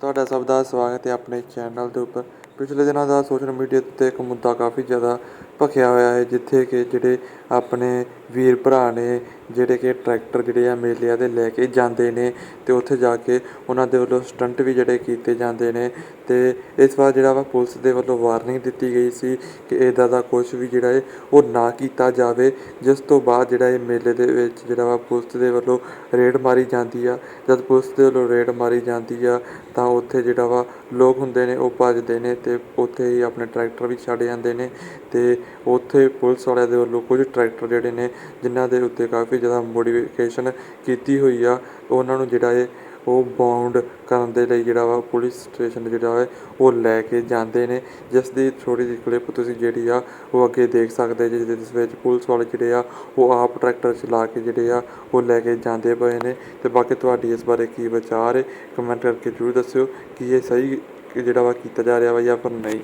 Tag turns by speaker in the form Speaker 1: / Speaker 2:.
Speaker 1: ਤੁਹਾਡਾ ਸਭ ਦਾ ਸਵਾਗਤ ਹੈ ਆਪਣੇ ਚੈਨਲ ਦੇ ਉੱਪਰ। ਪਿਛਲੇ ਦਿਨਾਂ ਦਾ ਸੋਸ਼ਲ ਮੀਡੀਆ ਉੱਤੇ ਇੱਕ ਮੁੱਦਾ ਕਾਫੀ ਜ਼ਿਆਦਾ ਭਖਿਆ ਹੋਇਆ ਹੈ, ਜਿੱਥੇ ਕਿ ਜਿਹੜੇ ਆਪਣੇ ਵੀਰ ਭਰਾ ਨੇ, ਜਿਹੜੇ ਕਿ ਟਰੈਕਟਰ ਜਿਹੜੇ ਆ ਮੇਲਿਆਂ ਦੇ ਲੈ ਕੇ ਜਾਂਦੇ ਨੇ ਅਤੇ ਉੱਥੇ ਜਾ ਕੇ ਉਹਨਾਂ ਦੇ ਵੱਲੋਂ ਸਟੰਟ ਵੀ ਜਿਹੜੇ ਕੀਤੇ ਜਾਂਦੇ ਨੇ ਅਤੇ ਇਸ ਵਾਰ ਜਿਹੜਾ ਵਾ ਪੁਲਿਸ ਦੇ ਵੱਲੋਂ ਵਾਰਨਿੰਗ ਦਿੱਤੀ ਗਈ ਸੀ ਕਿ ਇੱਦਾਂ ਦਾ ਕੁਝ ਵੀ ਜਿਹੜਾ ਹੈ ਉਹ ਨਾ ਕੀਤਾ ਜਾਵੇ, ਜਿਸ ਤੋਂ ਬਾਅਦ ਜਿਹੜਾ ਇਹ ਮੇਲੇ ਦੇ ਵਿੱਚ ਜਿਹੜਾ ਵਾ ਪੁਲਿਸ ਦੇ ਵੱਲੋਂ ਰੇਡ ਮਾਰੀ ਜਾਂਦੀ ਆ। ਜਦ ਪੁਲਿਸ ਦੇ ਵੱਲੋਂ ਰੇਡ ਮਾਰੀ ਜਾਂਦੀ ਆ, ਤਾਂ ਉੱਥੇ ਜਿਹੜਾ ਵਾ ਲੋਕ ਹੁੰਦੇ ਨੇ, ਉਹ ਭੱਜਦੇ ਨੇ ਅਤੇ ਤੇ ਉੱਥੇ ਹੀ ਆਪਣੇ ਟਰੈਕਟਰ ਵੀ ਛੱਡ ਜਾਂਦੇ ਨੇ ਤੇ ਉੱਥੇ ਪੁਲਿਸ ਵਾਲਿਆਂ ਦੇ ਵੱਲੋਂ ਕੁਝ ਟਰੈਕਟਰ ਜਿਹੜੇ ਨੇ, ਜਿਨ੍ਹਾਂ ਦੇ ਉੱਤੇ ਕਾਫੀ ਜ਼ਿਆਦਾ ਮੋਡੀਫਿਕੇਸ਼ਨ ਕੀਤੀ ਹੋਈ ਆ, ਉਹਨਾਂ ਨੂੰ ਜਿਹੜਾ ਹੈ ਉਹ ਬਾਉਂਡ ਕਰਨ ਦੇ ਲਈ ਜਿਹੜਾ ਵਾ ਪੁਲਿਸ ਸਟੇਸ਼ਨ ਜਿਹੜਾ ਹੈ ਉਹ ਲੈ ਕੇ ਜਾਂਦੇ ਨੇ। ਜਿਸ ਦੀ ਥੋੜੀ ਜਿਹੀ ਕਲਿੱਪ ਤੁਸੀਂ ਜਿਹੜੀ ਆ, ਉਹ ਅੱਗੇ ਦੇਖ ਸਕਦੇ ਜੀ, ਜਿਸ ਵਿੱਚ ਪੁਲਿਸ ਵਾਲੇ ਜਿਹੜੇ ਆ, ਉਹ ਆਪ ਟਰੈਕਟਰ ਚਲਾ ਕੇ ਜਿਹੜੇ ਆ, ਉਹ ਲੈ ਕੇ ਜਾਂਦੇ ਪਏ ਨੇ। ਤੇ ਬਾਕੀ ਤੁਹਾਡੀ ਇਸ ਬਾਰੇ ਕੀ ਵਿਚਾਰ ਹੈ ਕਮੈਂਟ ਕਰਕੇ ਜ਼ਰੂਰ ਦੱਸਿਓ ਕਿ ਇਹ ਸਹੀ ਜਿਹੜਾ ਵਾ ਕੀਤਾ ਜਾ ਰਿਹਾ ਵਾ ਜਾਂ ਫਿਰ ਨਹੀਂ।